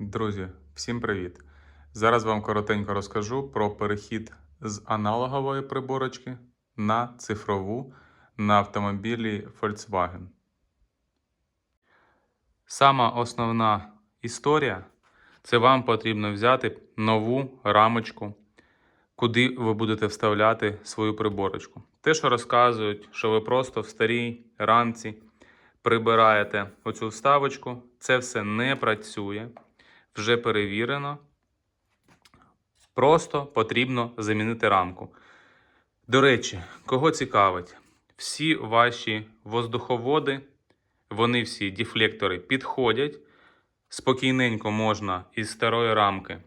Друзі, всім привіт! Зараз вам коротенько розкажу про перехід з аналогової приборочки на цифрову на автомобілі Volkswagen. Сама основна історія це вам потрібно взяти нову рамочку, куди ви будете вставляти свою приборочку. Те, що розказують, що ви просто в старій рамці прибираєте оцю вставочку, це все не працює вже перевірено. Просто потрібно замінити рамку. До речі, кого цікавить, всі ваші воздуховоди, вони всі дефлектори підходять. Спокійненько можна із старої рамки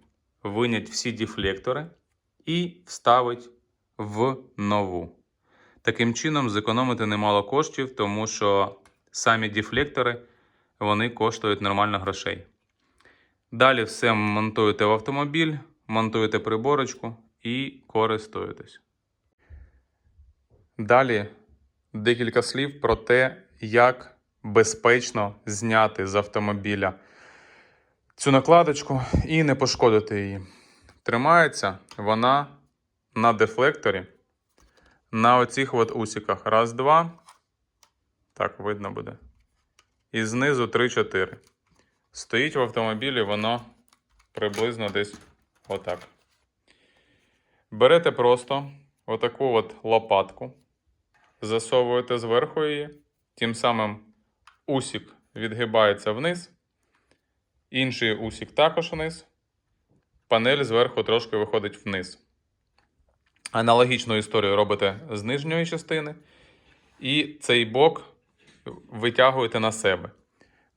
виняти всі дефлектори і вставити в нову. Таким чином, зекономити немало коштів, тому що самі дефлектори вони коштують нормально грошей. Далі все монтуєте в автомобіль, монтуєте приборочку і користуєтесь. Далі декілька слів про те, як безпечно зняти з автомобіля цю накладочку і не пошкодити її. Тримається вона на дефлекторі на оцих от усіках. Раз, два. Так, видно буде. І знизу 3-4. Стоїть в автомобілі воно приблизно десь отак. Берете просто отаку от лопатку, засовуєте зверху її, тим самим усік відгибається вниз, інший усік також вниз, панель зверху трошки виходить вниз. Аналогічну історію робите з нижньої частини, і цей бок витягуєте на себе.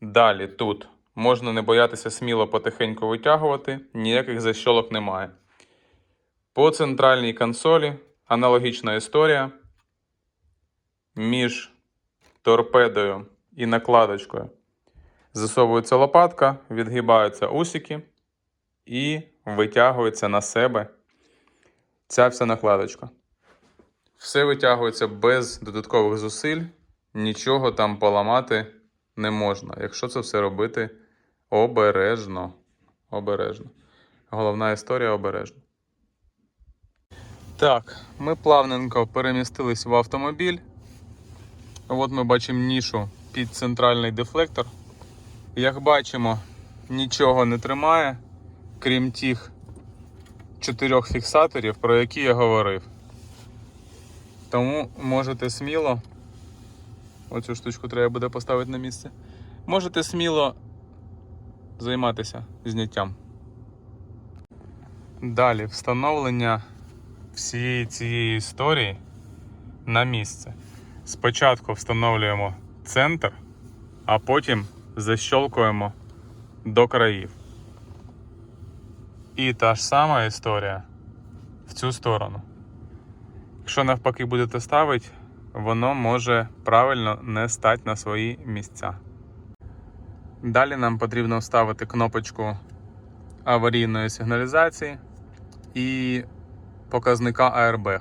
Далі тут можна не боятися сміло потихеньку витягувати, ніяких защолок немає. По центральній консолі аналогічна історія. Між торпедою і накладочкою засовується лопатка, відгибаються усики і витягується на себе ця вся накладочка. Все витягується без додаткових зусиль, нічого там поламати не можна, якщо це все робити обережно. Обережно. Головна історія обережно. Так, ми плавненько перемістились в автомобіль. От ми бачимо нішу під центральний дефлектор. Як бачимо, нічого не тримає, крім тих чотирьох фіксаторів, про які я говорив. Тому можете сміло Оцю штучку треба буде поставити на місце. Можете сміло займатися зняттям. Далі встановлення всієї цієї історії на місце. Спочатку встановлюємо центр, а потім защолкуємо до країв. І та ж сама історія в цю сторону. Якщо навпаки будете ставити, воно може правильно не стати на свої місця. Далі нам потрібно вставити кнопочку аварійної сигналізації і показника Airbag.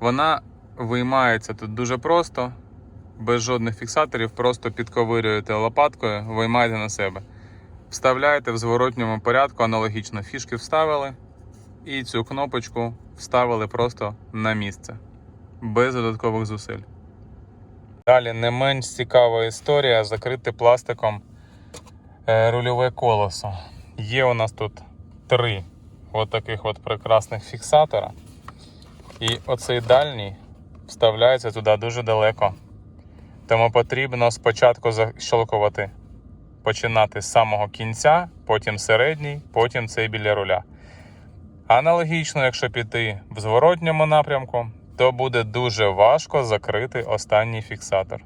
Вона виймається тут дуже просто, без жодних фіксаторів, просто підковирюєте лопаткою, виймаєте на себе. Вставляєте в зворотньому порядку, аналогічно фішки вставили і цю кнопочку вставили просто на місце без додаткових зусиль. Далі не менш цікава історія закрити пластиком е, рульове колесо. Є у нас тут три от таких от прекрасних фіксатора. І оцей дальній вставляється туди дуже далеко. Тому потрібно спочатку защолкувати, починати з самого кінця, потім середній, потім цей біля руля. Аналогічно, якщо піти в зворотньому напрямку, то буде дуже важко закрити останній фіксатор.